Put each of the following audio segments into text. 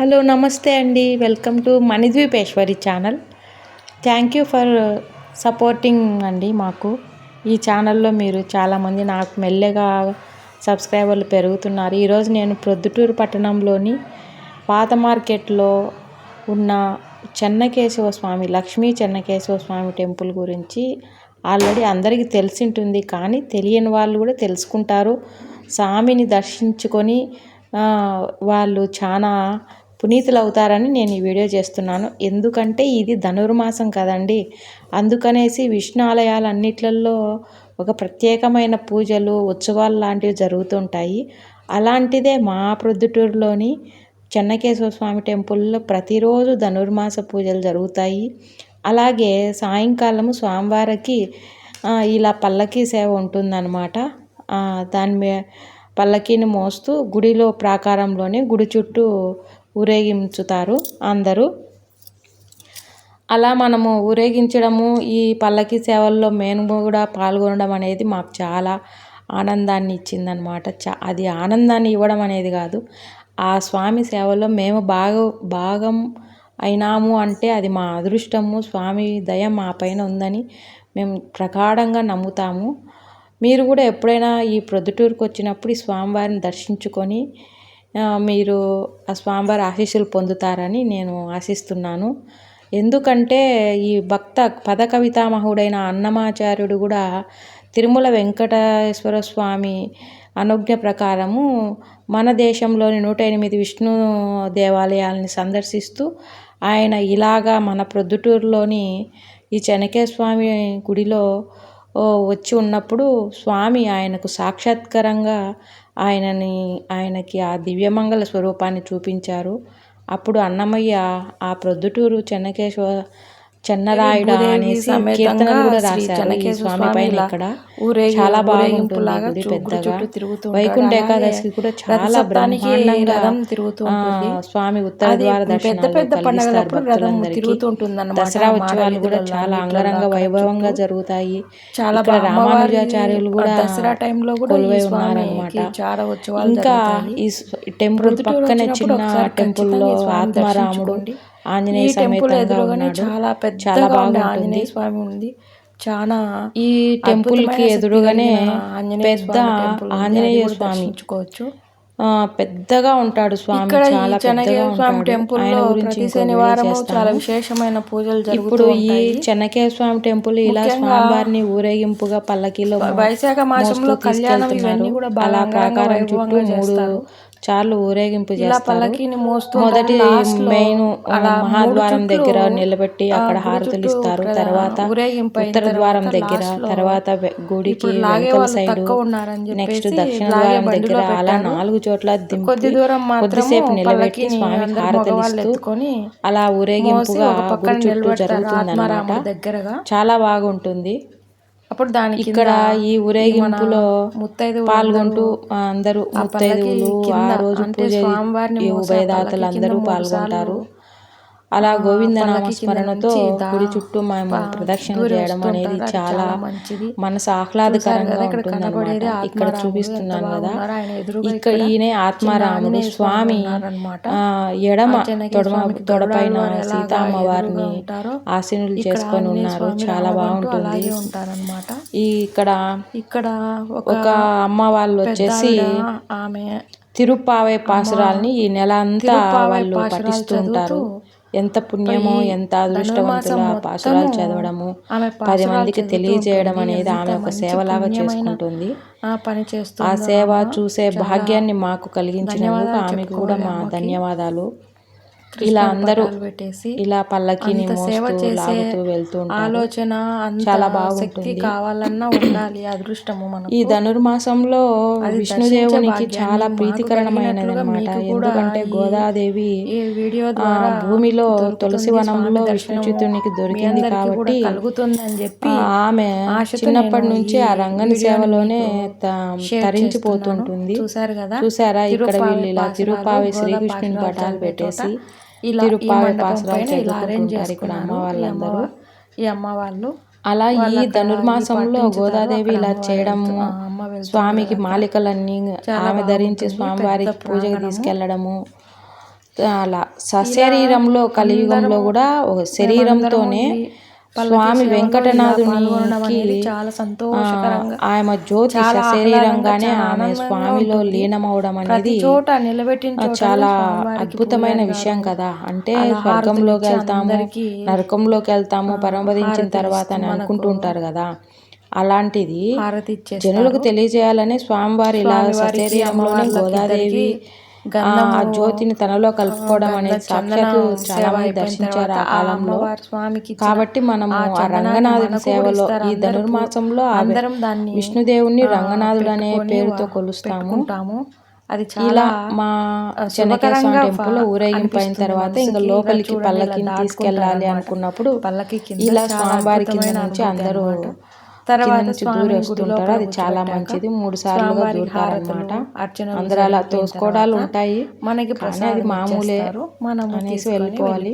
Hello నమస్తే అండి. Welcome to Manidweepeshwari channel. Thank you for supporting అండి మాకు. ఈ ఛానల్లో మీరు చాలామంది నాకు మెల్లగా సబ్స్క్రైబర్లు పెరుగుతున్నారు. ఈరోజు నేను ప్రొద్దుటూరు పట్టణంలోని పాత మార్కెట్లో ఉన్న చెన్నకేశవ స్వామి లక్ష్మీ చెన్నకేశవ స్వామి టెంపుల్ గురించి ఆల్రెడీ అందరికీ తెలిసి ఉంటుంది కానీ తెలియని వాళ్ళు కూడా తెలుసుకుంటారు. స్వామిని దర్శించుకొని వాళ్ళు చాలా పునీతులు అవుతారని నేను ఈ వీడియో చేస్తున్నాను. ఎందుకంటే ఇది ధనుర్మాసం కదండి. అందుకనేసి విష్ణు ఆలయాలన్నిట్లలో ఒక ప్రత్యేకమైన పూజలు ఉత్సవాలు లాంటివి జరుగుతుంటాయి. అలాంటిదే మా ప్రొద్దుటూరులోని చెన్నకేశవ స్వామి టెంపుల్లో ప్రతిరోజు ధనుర్మాస పూజలు జరుగుతాయి. అలాగే సాయంకాలము స్వామివారికి ఇలా పల్లకీ సేవ ఉంటుందన్నమాట. దాని పల్లకీని మోస్తూ గుడిలో ప్రాకారంలోనే గుడి చుట్టూ ఊరేగించుతారు అందరూ. అలా మనము ఊరేగించడము ఈ పల్లకి సేవల్లో మేము కూడా పాల్గొనడం అనేది మాకు చాలా ఆనందాన్ని ఇచ్చిందనమాట చా అది ఆనందాన్ని ఇవ్వడం అనేది కాదు. ఆ స్వామి సేవలో మేము బాగా భాగం అయినాము అంటే అది మా అదృష్టము. స్వామి దయ మా పైన ఉందని మేము ప్రగాఢంగా నమ్ముతాము. మీరు కూడా ఎప్పుడైనా ఈ ప్రొద్దుటూరుకు వచ్చినప్పుడు ఈ స్వామివారిని దర్శించుకొని మీరు ఆ స్వామివారి ఆశీస్సులు పొందుతారని నేను ఆశిస్తున్నాను. ఎందుకంటే ఈ భక్త పద కవితామహుడైన అన్నమాచార్యుడు కూడా తిరుమల వెంకటేశ్వర స్వామి అనుజ్ఞ ప్రకారము మన దేశంలోని నూట ఎనిమిది విష్ణు దేవాలయాలని సందర్శిస్తూ ఆయన ఇలాగా మన ప్రొద్దుటూరులోని ఈ చెనకే స్వామి గుడిలో వచ్చి ఉన్నప్పుడు స్వామి ఆయనకు సాక్షాత్కారంగా ఆయనని ఆయనకి ఆ దివ్యమంగళ స్వరూపాన్ని చూపించారు. అప్పుడు అన్నమయ్య ఆ ప్రొద్దుటూరు చెన్నకేశవ చెన్నరాయుడ అనేసి కీర్తనలు కూడా రాశారు. ఈ స్వామి పైన ఇక్కడ చాలా బాగుంటుంది పెద్దగా. వైకుంఠ ఏకాదశి కూడా చాలా బ్రహ్మాండంగా స్వామి ఉత్తర ద్వార భక్తులందరికీ. దసరా ఉత్సవాలు కూడా చాలా అంగరంగ వైభవంగా జరుగుతాయి. చాలా రామానుజాచార్యులు కూడా దసరా టైంలో కూడా కొలువై ఉన్నారనమాట చాలా ఉత్సవాలు ఇంకా ఈ టెంపుల్ పక్కనే చిన్న టెంపుల్లో ఆత్మారాముడు ఆంజనేయ సమేతంగా ఎదురుగానే చాలా పెద్ద చాలా బాగుంటుంది. ఆంజనేయ స్వామి ఉంది. చాలా ఈ టెంపుల్కి ఎదురుగానే పెద్ద టెంపుల్ ఆంజనేయ స్వామి దర్శించుకోవచ్చు. ఆ, పెద్దగా ఉంటాడు స్వామి. చాలా పెద్దగా స్వామి టెంపుల్ గురించి ప్రతి చేస్తాను. చాలా విశేషమైన పూజలు ఇప్పుడు జరుగుతూ ఈ చెన్నకేశ్వర స్వామి టెంపుల్ ఇలా స్వామివారిని ఊరేగింపుగా పల్లకీలో వైశాఖ మాసంలో కళ్యాణం ఇవన్నీ. కూడా బాగా అలా ప్రాకారం చుట్టూ మూడు. చార్లు ఊరేగింపు చేస్తారు. మొదటి మెయిన్ మహాద్వారం దగ్గర నిలబెట్టి అక్కడ హారతులు ఇస్తారు. తర్వాత ఉత్తర ద్వారం దగ్గర తర్వాత గుడికి వెనకల సైడ్ నెక్స్ట్ దక్షిణ ద్వారం దగ్గర అలా. నాలుగు చోట్ల దింపి కొద్దిసేపు నిలబెట్టి అందరు హారతలు ఇస్తూ అలా ఊరేగింపుగా గుడి చుట్టూ జరుగుతుంది దగ్గరగా. చాలా బాగుంటుంది. అప్పుడు దానికి ఇక్కడ ఈ ఊరేగింపులో ముత్తైదువులు పాల్గొంటూ అందరూ ముత్తైదువులు ఆ రోజు పూజ ఉభయదాతలు అందరూ పాల్గొంటారు. అలా గోవింద పల్లకి నామస్మరణతో కింద నుంచి గుడి చుట్టూ మేము ప్రదక్షిణ చేయడం. అనేది చాలా. మనసు ఆహ్లాదకరంగా ఉంటుంది కనబడేది ఇక్కడ చూపిస్తున్నాను కదా. ఇక్కడ ఈయనే ఆత్మారాముడు ఆంజనేయ స్వామి ఎడమ తొడమ తొడపైన సీతామ్మవారిని ఆశీనులు చేసుకొని ఉన్నారు. చాలా బాగుంటుంది. ఈ ఇక్కడ ఇక్కడ ఒక అమ్మ వాళ్ళు వచ్చేసి ఆమె తిరుప్పావే పాసురాల్ని ఈ నెల అంతా వాళ్ళు పాసురాలు పఠిస్తూ ఉంటారు. చదువుతూ ఎంత పుణ్యమో ఎంత అదృష్టవంతులు ఆ పాసురాలు చదవడము పది మందికి తెలియజేయడం. అనేది ఆమె ఒక సేవలాగా చేసుకుంటుంది. ఆ పని ఆ చేస్తుందో సేవ చూసే భాగ్యాన్ని మాకు కలిగించినందుకు ధన్యవాదాలు ఆమెకు కూడా మా ధన్యవాదాలు. ఇలా అందరూ పెట్టేసి ఇలా పల్లకిని అంత సేవ చేసే వెళ్తూ ఆలోచన చాలా శక్తి బాగుంటుంది. కావాలన్నా ఉండాలి అదృష్టము మనకు ఈ ధనుర్మాసంలో విష్ణుదేవునికి చాలా మాకు అనమాట ఎందుకంటే గోదాదేవి ఈ వీడియో ద్వారా భూమిలో. తులసి వనంలో స్వామి విష్ణు దర్శనము చిత్తునికి మీ దొరికింది కాబట్టి కలుగుతుందని చెప్పి ఆమె చిన్నప్పటి నేను నుంచి ఆ రంగని సేవలోనే తరించిపోతుంటుంది. చూశారు కదా చూసారా ఇక్కడ వీళ్ళు ఇలా తిరుపావి శ్రీకృష్ణుని పటాలు పెట్టేసి ఇలా ఈ ఇలా అరేంజ్ అమ్మ చేసుకున్నారు ఈ వాళ్ళు అలా ఈ ధనుర్మాసంలో. గోదాదేవి ఇలా చేయడము స్వామికి. మాలికలన్నీ ఆమె ధరించి. స్వామివారికి పూజకి. తీసుకెళ్ళడము అలా సశరీరంలో కలియుగంలో కూడా ఒక శరీరంతోనే స్వామి వెంకటనాథునికి చాలా సంతోషకరంగా ఆమె జ్యోతి సశరీరంగానే ఆమె స్వామిలో లీనమవడం అనేది చోట నిలబెట్టిన చాలా అద్భుతమైన విషయం కదా. అంటే స్వర్గంలోకి వెళ్తాము నరకంలోకి వెళ్తాము పరమపదించిన తర్వాత అని అనుకుంటూ ఉంటారు కదా. అలాంటిది జనులకు తెలియజేయాలని స్వామివారి ఇలా సశరీరంలోనే గోదాదేవి ఆ జ్యోతిని తనలో కలుపుకోవడం అనేది సాక్షాత్తు చాలా మంది దర్శించారు ఆ కాలంలో. స్వామికి కాబట్టి మనము ఆ రంగనాథుని సేవలో ఈ ధనుర్మాసంలో అందరం దాన్ని విష్ణుదేవుని రంగనాథుడు అనే పేరుతో కొలుస్తాము. అది ఇలా మా చెన్నకేశ్వర టెంపుల్ ఊరేగింపు అయిన తర్వాత ఇంకా లోపలికి పల్లకిని తీసుకెళ్ళాలి అనుకున్నప్పుడు పల్లకి ఇలా స్వామివారి కింద నుంచి అందరూ తర్వాత దూరి అది చాలా మంచిది. మూడు సార్లుగా దూరుతారు అనమాట అర్చన అందరూ అలా తోసుకోవడాలు ఉంటాయి. మనకి అది మామూలే మనము అనేసి వెళ్ళిపోవాలి.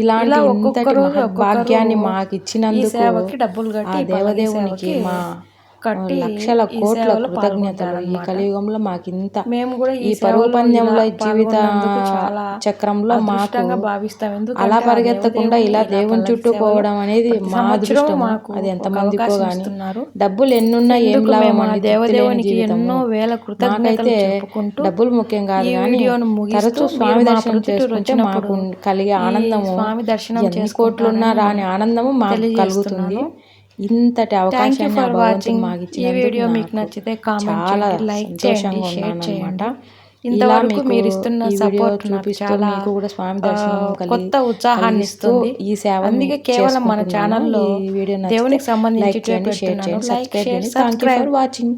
ఇలాంటి ఇంతటి భాగ్యాన్ని మాకు ఇచ్చినందుకు డబ్బులు ఆ దేవదేవునికి మా కట్టి లక్షల కోట్ల కృతజ్ఞతలు. ఈ కలియుగంలో మాకు ఇంత మేము కూడా ఈ పరుగు పందెంలో జీవిత చక్రంలో మాకు అలా పరిగెత్తకుండా ఇలా దేవుని చుట్టూ పోవడం అనేది మా అదృష్టం అది ఎంత మందికో గాని ఇస్తున్నారు. డబ్బులు ఎన్నున్నా ఏం లాభం దేవదేవునికి. ఎన్నో వేల కృతజ్ఞతలు డబ్బులు ముఖ్యం కాదు కానీ వీడియోను ముగిస్తూ తరచూ స్వామి దర్శనం చేసుకుంటే మాకు కలిగే ఆనందము. స్వామి దర్శనం కోట్లున్నా రాని ఆనందము మాకు కలుగుతుంది. ఇంతటి ఆ భగవంతుడు మాకు ఈ వీడియో మీకు నచ్చితే కామెంట్ చేయండి లైక్ చేయండి షేర్ చేయండి. ఇంతవరకు మీరు ఇస్తున్న సపోర్ట్ చూపిస్తూ చాలా మీకు కూడా స్వామి దర్శనం కొత్త ఉత్సాహాన్ని ఇస్తుంది. ఈ సేవ అందుకే కేవలం మన ఛానల్లో వీడియో దేవునికి సంబంధించి చేయండి షేర్ చేయండి సబ్స్క్రైబ్ వాచింగ్